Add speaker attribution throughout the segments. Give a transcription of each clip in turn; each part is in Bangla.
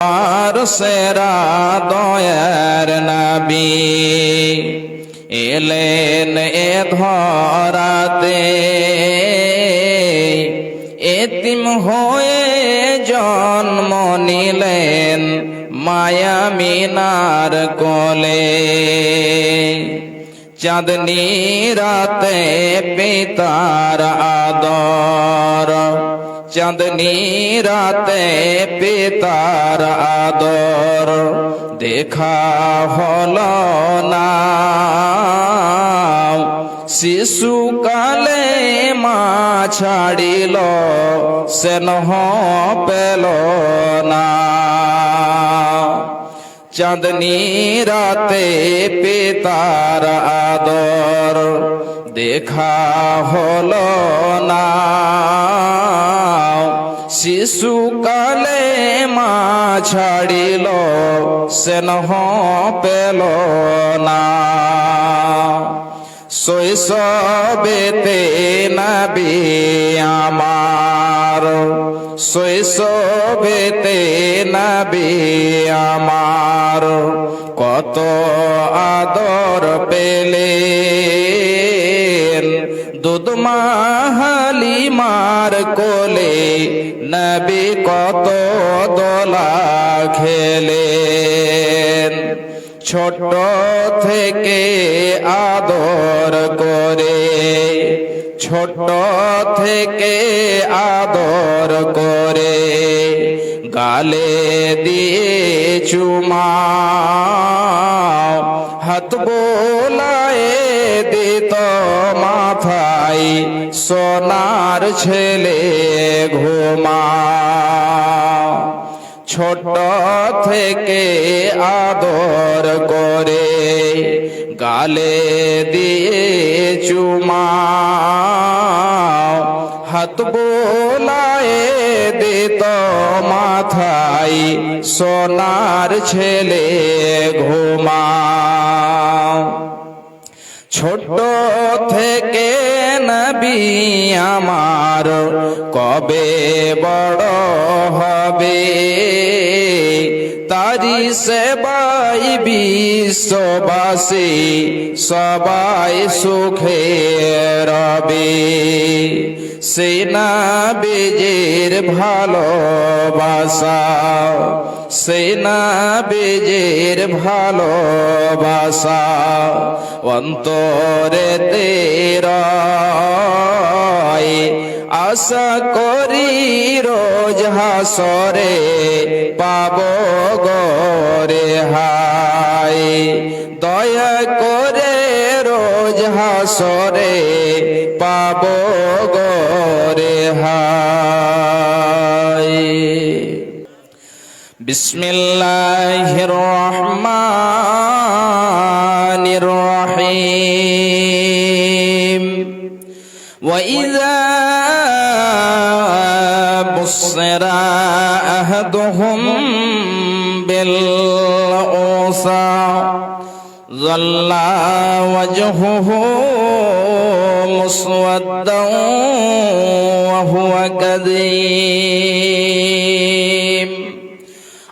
Speaker 1: আর সেরা দয়ার নবী। এলেন এ ধরাতে। এতিম হয়ে জন্ম নিলেন মায়া মিনার কোলে। চাঁদনি রাতে পিতার আদর। চাঁদনি রাতে পিতার আদর দেখা হল না। শিশুকালে মা ছাড়িল সেনহ পেল না। চাঁদনি রাতে পিতার আদর দেখা হলো শিশুকালে মা ছাড়িল সেনহ পেল না। শৈশবেতে নবী আমার, শৈশবেতে নবী আমার, কত আদর পেলে দুধমা হালিমার কোলে নবী কত দোলা খেলেন। ছোট থেকে আদর করে, ছোট থেকে আদর করে, গালে দিয়ে চুমা ছেলে ঘুমা। ছোট থেকে আদর করে গালে দিয়ে চুমা। হাত বোলায়ে দিত মাথায়, সোনার ছেলে ঘুমা। ছোট থেকে নবী আমার কবে বড় হবে? তারি সেবাই বিশ্ববাসী সবাই সুখে রবে। সেনা বেজের ভালোবাসা, সেনা বেজের ভালোবাসা, অন্তরে তের আশা করি রোজ হাসরে পাব গরে হাই দয়া করে রোজ হাসরে পাব গরে بسم الله الرحمن الرحيم. وإذا بصر أحدهم بالأنثى ظل وجهه مسودا وهو كذيب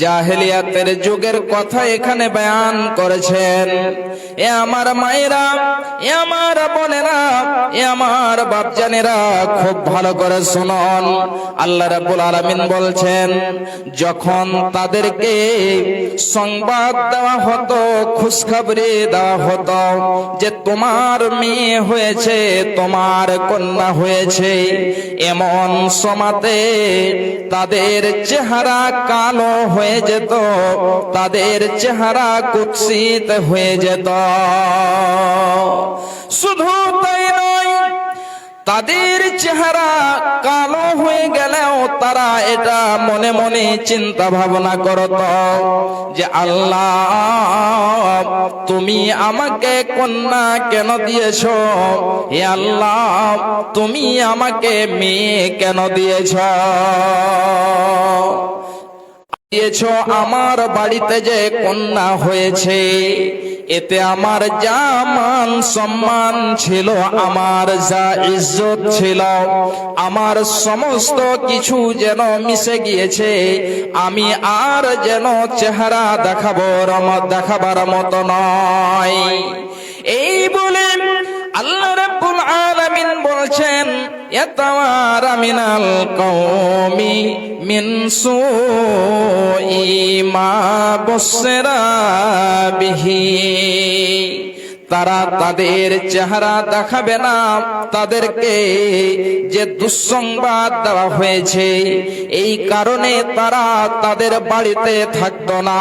Speaker 1: জাহেলিয়াতের যুগের কথা এখানে বয়ান করেছেন। এ আমার মায়েরা, এ আমার বোনেরা, এ আমার বাপজানেরা খুব ভালো করে শুনুন। আল্লাহ রাব্বুল আলামিন বলছেন, যখন তাদেরকে সংবাদ দেওয়া হতো, খুশখবরি দেওয়া হতো যে তোমার মেয়ে হয়েছে, তোমার কন্যা হয়েছে, এমন সমাতে তাদের চেহারা কালো হয়ে যেত, তাদের চেহারা কুৎসিত হয়ে যেত। শুধু তাই নয়, তাদের চেহারা কালো হয়ে গেলেও তারা এটা মনে মনে চিন্তা ভাবনা করত যে, আল্লাহ, তুমি আমাকে কন্যা কেন দিয়েছ? হে আল্লাহ, তুমি আমাকে মেয়ে কেন দিয়েছ? দিয়েছ, আমার বাড়িতে যে কন্যা হয়েছে, এতে আমার যা মান সম্মান ছিল, আমার যা ইজ্জত ছিল। আমার সমস্ত কিছু যেন মিশে গিয়েছে, আমি আর যেন চেহারা দেখাবো দেখাবার মতো নয়। এই বলে আল্লাহ রাব্বুল আলামিন বলছেন মিনাল কওমি মিন সুই মা বসরা বিহি তারা তাদের চেহারা দেখাবে না। তাদেরকে যে দুঃসংবাদ দেওয়া হয়েছে, এই কারণে তারা তাদের বাড়িতে থাকতো না।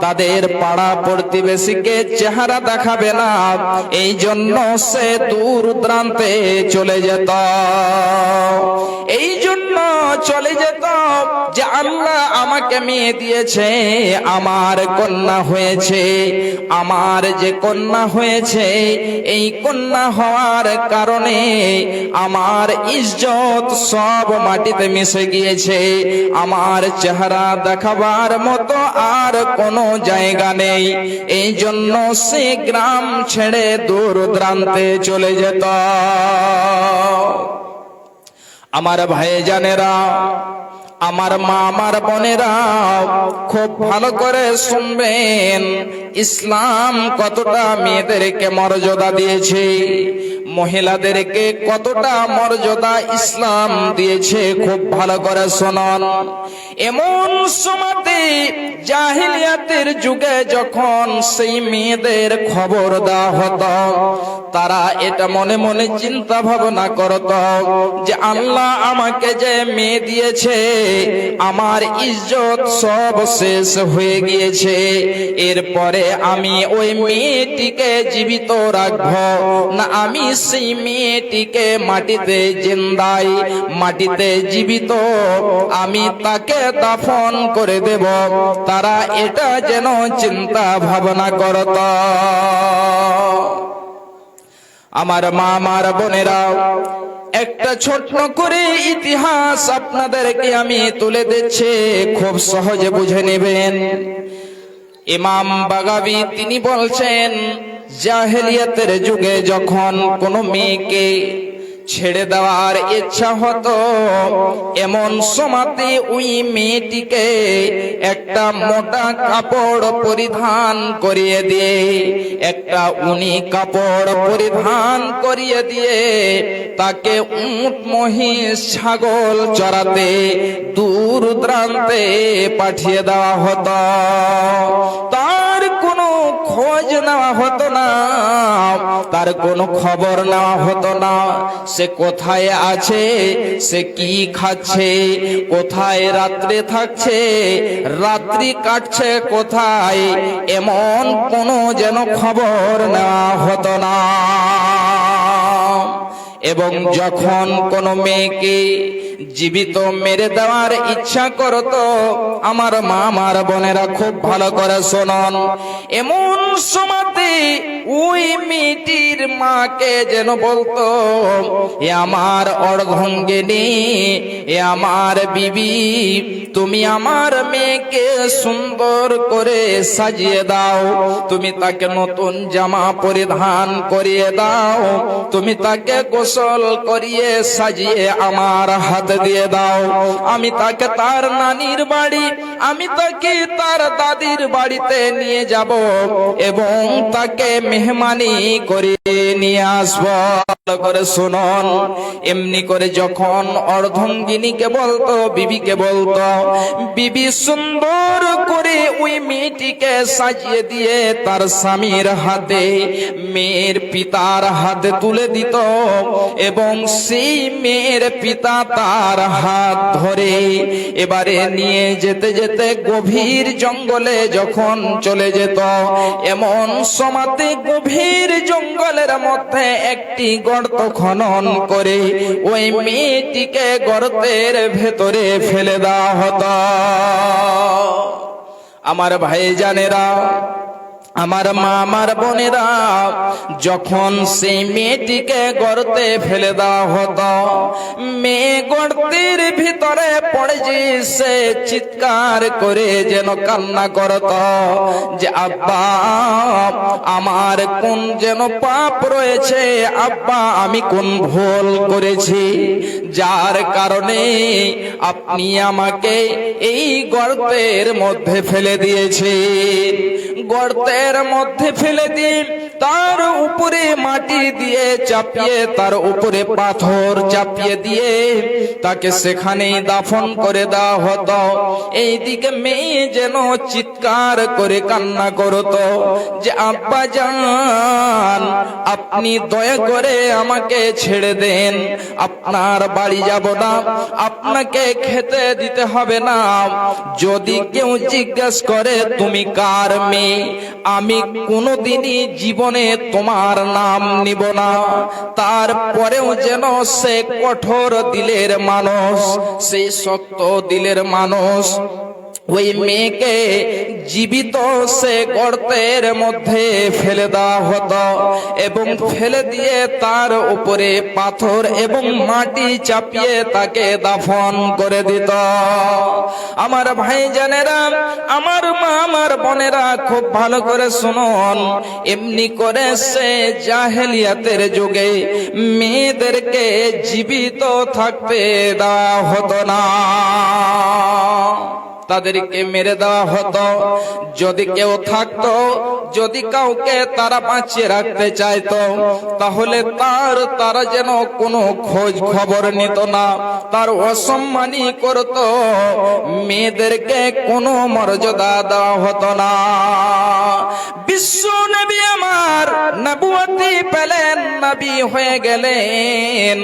Speaker 1: তাদের পাড়া প্রতিবেশীকে চেহারা দেখাবে না। এই জন্য সে দূর দ্রান্তে চলে যেত। এই জন্য চলে যেত যে আল্লাহ আমাকে মেয়ে দিয়েছে, আমার কন্যা হয়েছে। আমার যে কন্যা হয়েছে এই কন্যা হওয়ার কারণে আমার ইজ্জত সব মাটিতে মিশে গিয়েছে। আমার চেহারা দেখাবার মতো আর কোনো জায়গা নেই। এই জন্য সে গ্রাম ছেড়ে দূর দ্রান্তে চলে যেত। আমার ভাই জানেরা আমার মা, আমার বোনেরা খুব ভালো করে শুনবেন। ইসলাম কতটা মেয়েদেরকে মর্যাদা দিয়েছে, মহিলাদেরকে কতটা মর্যাদা ইসলাম দিয়েছে, খুব ভালো করে শোনন। এমন সময়তে জাহিলিয়াতের যুগে যখন সেই মেয়েদের খবর দেওয়া হতো, তারা এটা মনে মনে চিন্তা ভাবনা করত যে আল্লাহ আমাকে যে মেয়ে দিয়েছে আমার ইজ্জত সব শেষ হয়ে গিয়েছে। এরপরে আমি ওই মেয়েটিকে জীবিত রাখব। না, আমি সেই মেয়েটিকে মাটিতে জিন্দাই, মাটিতে জীবিত। আমি তাকে দাফন করে দেব। তারা এটা যেন চিন্তা ভাবনা করত। আমার মা, আমার বোনেরা একটা ছোট্ট করে ইতিহাস আপনাদেরকে আমি তুলে দিচ্ছে। খুব সহজে বুঝে নেবেন। ইমাম বাগাবি তিনি বলছেন জাহেলিয়াতের যুগে যখন কোনো মেয়েকে ছেড়ে দেওয়ার ইচ্ছা হতো। এমন সমাতে ওই মেয়েটিকে একটা মোটা কাপড় পরিধান করিয়ে দিয়ে, একটা উনি কাপড় পরিধান করিয়ে দিয়ে তাকে উট, মহিষ, ছাগল চড়াতে দূর দ্রান্তে পাঠিয়ে দেওয়া হতো। তার খোঁজ নেওয়া হতো না। তার কোনো খবর নেওয়া হতো না। সে কোথায় আছে? সে কি খাচ্ছে? কোথায় রাত্রে থাকছে? রাত্রি কাটছে কোথায়? এমন কোনো যেন খবর নেওয়া হতো না। এবং যখন কোনো মেয়েকে জীবিত মেরে দেওয়ার ইচ্ছা করত আমার মা আমার বোনেরা খুব ভালো করে শোনন। এমন সময়তে ওই মিটির মাকে যেন বলতো, এ আমার অর্ধঙ্গিনী, এ আমার বিবি, তুমি আমার মেয়েকে সুন্দর করে সাজিয়ে দাও, তুমি তাকে নতুন জামা পরিধান করিয়ে দাও, তুমি তাকে গোসল করিয়ে সাজিয়ে আমার হাত দিয়ে দাও, আমি তাকে তার নানির বাড়ি, আমি তাকে তার দাদির বাড়িতে নিয়ে যাব এবং তাকে মেহমানি করে নিয়ে আসব। করে শুনুন। এমনি করে যখন অর্ধঙ্গিনীকে বলতো, বিবিকে বলতো, বিবি সুন্দর করে ওই মেয়েটিকে সাজিয়ে দিয়ে তার স্বামীর হাতে, মেয়ের পিতার হাতে তুলে দিত এবং সেই মেয়ের পিতা তার হাত ধরে এবারে নিয়ে যেতে যেতে গভীর জঙ্গলে যখন চলে যেত, এমন সমাতে গভীর জঙ্গলের মধ্যে একটি গর্ত খনন করে ওই মেয়েটিকে গর্তের ভেতরে ফেলে দেওয়া হতো। আমার ভাই জানেরা আমার মা আমার বোনেরা, যখন সেই মেয়েটিকে গর্তে ফেলে দেওয়া হতো, মেয়ে গর্তের ভিতরে পড়েছে সে চিৎকার করে যেন কান্না করত যে, আব্বা, আমার কোন যেন পাপ রয়েছে? আব্বা, আমি কোন ভুল করেছি? যার কারণে আপনি আমাকে এই গর্তের মধ্যে ফেলে দিয়েছেন। গর্তের মধ্যে ফেলে দিন। তার উপরে মাটি দিয়ে চাপিয়ে, তার উপরে পাথর চাপিয়ে দিয়ে তাকে সেখানেই দাফন করে দেওয়া হতো। এইদিকে মেয়ে যেন চিৎকার করে কান্না করতো যে, আব্বা যান আপনি দয়া করে আমাকে ছেড়ে দেন। আপনার বাড়ি যাব না, আপনাকে খেতে দিতে হবে না। যদি কেউ জিজ্ঞেস করে, তুমি কার মেয়ে? আমি কোনোদিনই জীবনে তোমার নাম নিব না। তারপরেও যেন সে কঠোর দিলের মানুষ সেই সত্য দিলের মানুষ ওই মেয়েকে জীবিত সে গর্তের মধ্যে ফেলে দেওয়া হতো এবং ফেলে দিয়ে তার উপরে পাথর এবং মাটি চাপিয়ে তাকে দাফন করে দিত। আমার ভাই জানেরা আমার মা, আমার বোনেরা খুব ভালো করে শুনুন। এমনি করে সে জাহেলিয়াতের যুগে মেয়েদেরকে জীবিত থাকতে দেওয়া হতো না। তাদেরকে মেরে দেওয়া হতো। যদি কেউ থাকতো, যদি কাউকে তারা বাঁচিয়ে রাখতে চাইতো, তাহলে তার, তারা যেন কোনো খোঁজ খবর নিত না। তার অসম্মানই করত। মেয়েদেরকে কোনো মর্যাদা দেওয়া হতো না। বিশ্ব নবী আমার নবুয়তি পেলেন, নবী হয়ে গেলেন।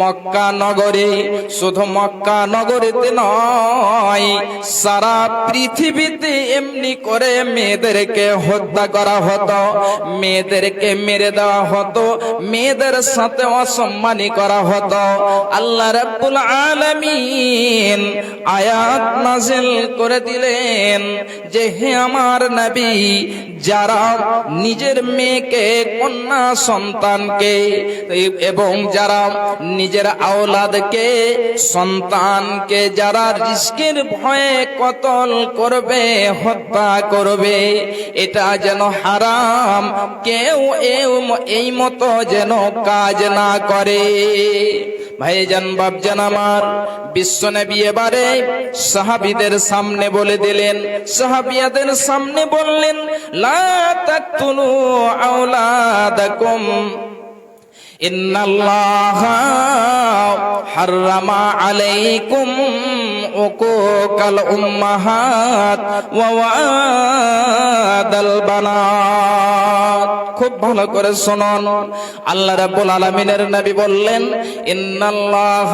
Speaker 1: মক্কা নগরে শুধু মক্কা নগরীতে নয় সারা পৃথিবীতে এমনি করে মেয়েদেরকে হত্যা করা হতো, মেয়েদেরকে মেরে দেওয়া হতো, মেয়েদের সাথে অসম্মানী করা হতো। আল্লাহ রাব্বুল আলামিন আয়াত নাজিল করে দিলেন যে, হে আমার নবী, যারা নিজের মেয়েকে, কন্যা সন্তানকে এবং যারা নিজের আওলাদকে, সন্তানকে, যারা রিস্কের ভয়ে কতল করবে, হত্যা করবে, এটা যেন হারাম। কেউ এই মতো যেন কাজ না করে। ভাইজান বাবজান আমার, বিশ্বনবী এবারে সাহাবিদের সামনে বলে দিলেন, সাহাবিয়াদের সামনে বললেন, লা তাকতুলু আওলাদাকুম হারামা আলাইকুম عليكم عقوق الأمهات ووعد البنات খুব ভালো করে শুনুন। আল্লাহ রাব্বুল আলামিনের নবী বললেন, ইন্নাল্লাহ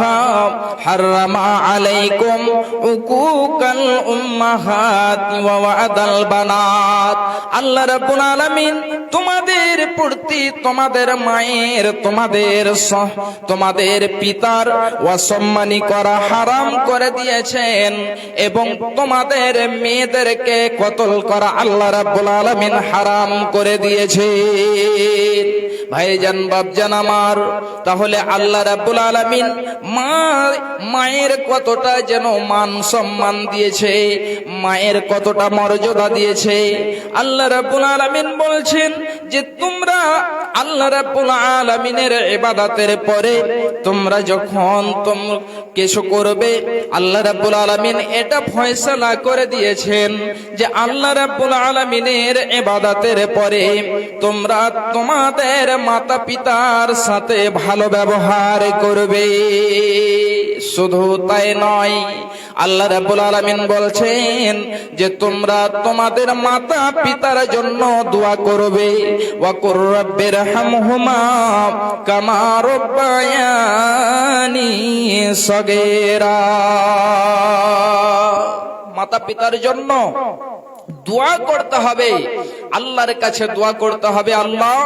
Speaker 1: হাররামা আলাইকুম উকুকাল উম্মাহাত ওয়া ওয়াদাল বানাত। আল্লাহ রাব্বুল আলামিন, তোমাদের প্রতি তোমাদের মায়ের, তোমাদের তোমাদের পিতার অসম্মানী করা হারাম করে দিয়েছেন এবং তোমাদের মেয়েদেরকে কতল করা আল্লাহ রাব্বুল আলামিন হারাম করে দিয়েছে। ভাইজান বাপজান আমার, তাহলে আল্লাহ রাব্বুল আলামিন মা, মায়ের কতটা যেন মান সম্মান দিয়েছে, মায়ের কতটা মর্যাদা দিয়েছে। আল্লাহ রাব্বুল আলামিন বলছেন যে তোমরা আল্লাহ রাব্বুল আলামিনের ইবাদতের পরে তোমরা যখন তোম কিছু করবে, আল্লাহ রাব্বুল আলামিন এটা ফয়সালা করে দিয়েছেন যে আল্লাহ রাব্বুল আলামিনের ইবাদতের পরে তোমরা তোমাদের মাতা পিতার সাথে ভালো ব্যবহার করবে। শুধু তাই নয়, আল্লাহ রাব্বুল আলামিন বলছেন যে তোমরা তোমাদের মাতা পিতার জন্য দোয়া করবে। ওয়া কুর হামহুমা কামা রব্বায়ানি সগীরা মাতা পিতার জন্য দোয়া করতে হবে। আল্লাহর কাছে দোয়া করতে হবে, আল্লাহ।